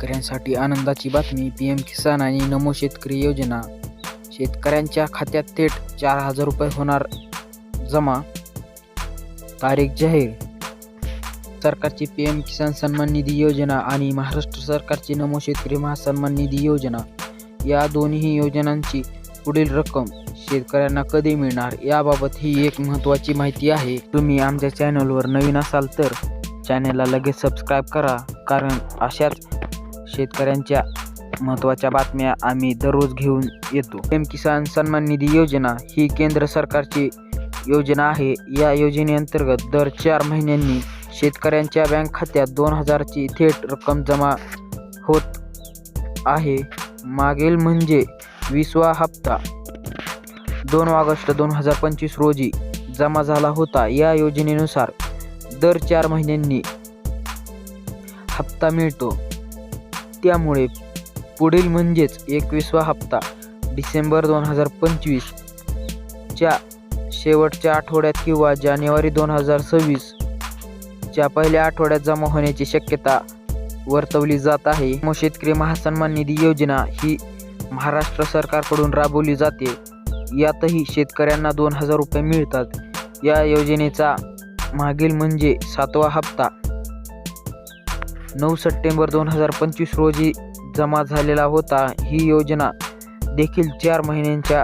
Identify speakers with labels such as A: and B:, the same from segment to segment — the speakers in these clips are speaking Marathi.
A: शेतकऱ्यांसाठी आनंदाची बातमी पी एम किसान आणि नमो शेतकरी योजना. शेतकऱ्यांच्या खात्यात थेट चार हजार रुपये होणार जमा. तारीख जाहीर. सरकारची पी एम किसान सन्मान निधी योजना आणि महाराष्ट्र सरकारची नमो शेतकरी महासन्मान निधी योजना. या दोन्ही योजनांची पुढील रक्कम शेतकऱ्यांना कधी मिळणार याबाबत ही एक महत्त्वाची माहिती आहे. तुम्ही आमच्या चॅनलवर नवीन असाल तर चॅनलला लगेच सबस्क्राईब करा कारण अशाच शेतकऱ्यांच्या महत्त्वाच्या बातम्या आम्ही दररोज घेऊन येतो. पीएम किसान सन्मान निधी योजना ही केंद्र सरकारची योजना आहे. या योजनेअंतर्गत दर चार महिन्यांनी शेतकऱ्यांच्या बँक खात्यात दोन हजारची थेट रक्कम जमा होत आहे. मागील म्हणजे विसवा हप्ता दोन ऑगस्ट दोन हजार पंचवीस रोजी जमा झाला होता. या योजनेनुसार दर चार महिन्यांनी हप्ता मिळतो. त्यामुळे पुढील म्हणजेच एकवीसवा हप्ता डिसेंबर दोन हजार पंचवीसच्या शेवटच्या आठवड्यात किंवा जानेवारी दोन हजार सव्वीसच्या पहिल्या आठवड्यात जमा होण्याची शक्यता वर्तवली जात आहे. मग शेतकरी महासन्मान निधी योजना ही महाराष्ट्र सरकारकडून राबवली जाते. यातही शेतकऱ्यांना दोन हजार रुपये मिळतात. या योजनेचा मागील म्हणजे सातवा हप्ता नऊ सप्टेंबर दोन हजार पंचवीस रोजी जमा झालेला होता. ही योजना देखील चार महिन्यांच्या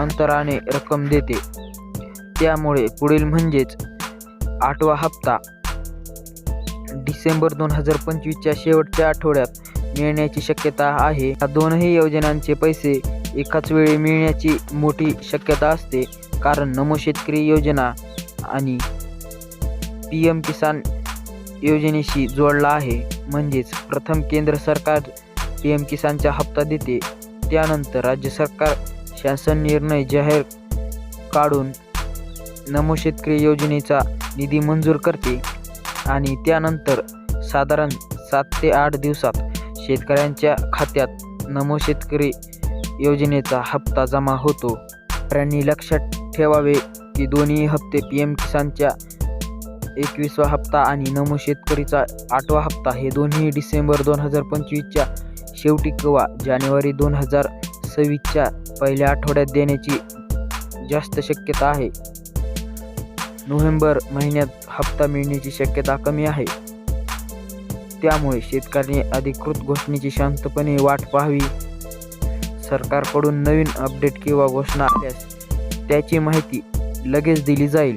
A: अंतराने रक्कम देते. त्यामुळे पुढील म्हणजेच आठवा हप्ता डिसेंबर दोन हजार पंचवीसच्या शेवटच्या आठवड्यात मिळण्याची शक्यता आहे. या दोनही योजनांचे पैसे एकाच वेळी मिळण्याची मोठी शक्यता असते. कारण नमो शेतकरी योजना आणि पी एम किसान योजनेशी जोडला आहे. म्हणजेच प्रथम केंद्र सरकार पी एम किसानचा हप्ता देते. त्यानंतर राज्य सरकार शासन निर्णय जाहीर काढून नमो शेतकरी योजनेचा निधी मंजूर करते. आणि त्यानंतर साधारण सात ते आठ दिवसात शेतकऱ्यांच्या खात्यात नमो शेतकरी योजनेचा हप्ता जमा होतो. त्यांनी लक्षात ठेवावे की दोन्ही हप्ते पी एम किसानच्या एकवीसवा हप्ता आणि नमो शेतकरीचा आठवा हप्ता हे दोन्ही डिसेंबर दोन हजार पंचवीसच्या शेवटी किंवा जानेवारी दोन हजार सव्वीसच्या पहिल्या आठवड्यात देण्याची जास्त शक्यता आहे. नोव्हेंबर महिन्यात हप्ता मिळण्याची शक्यता कमी आहे. त्यामुळे शेतकऱ्यांनी अधिकृत घोषणेची शांतपणे वाट पाहावी. सरकारकडून नवीन अपडेट किंवा घोषणा आल्यास त्याची माहिती लगेच दिली जाईल.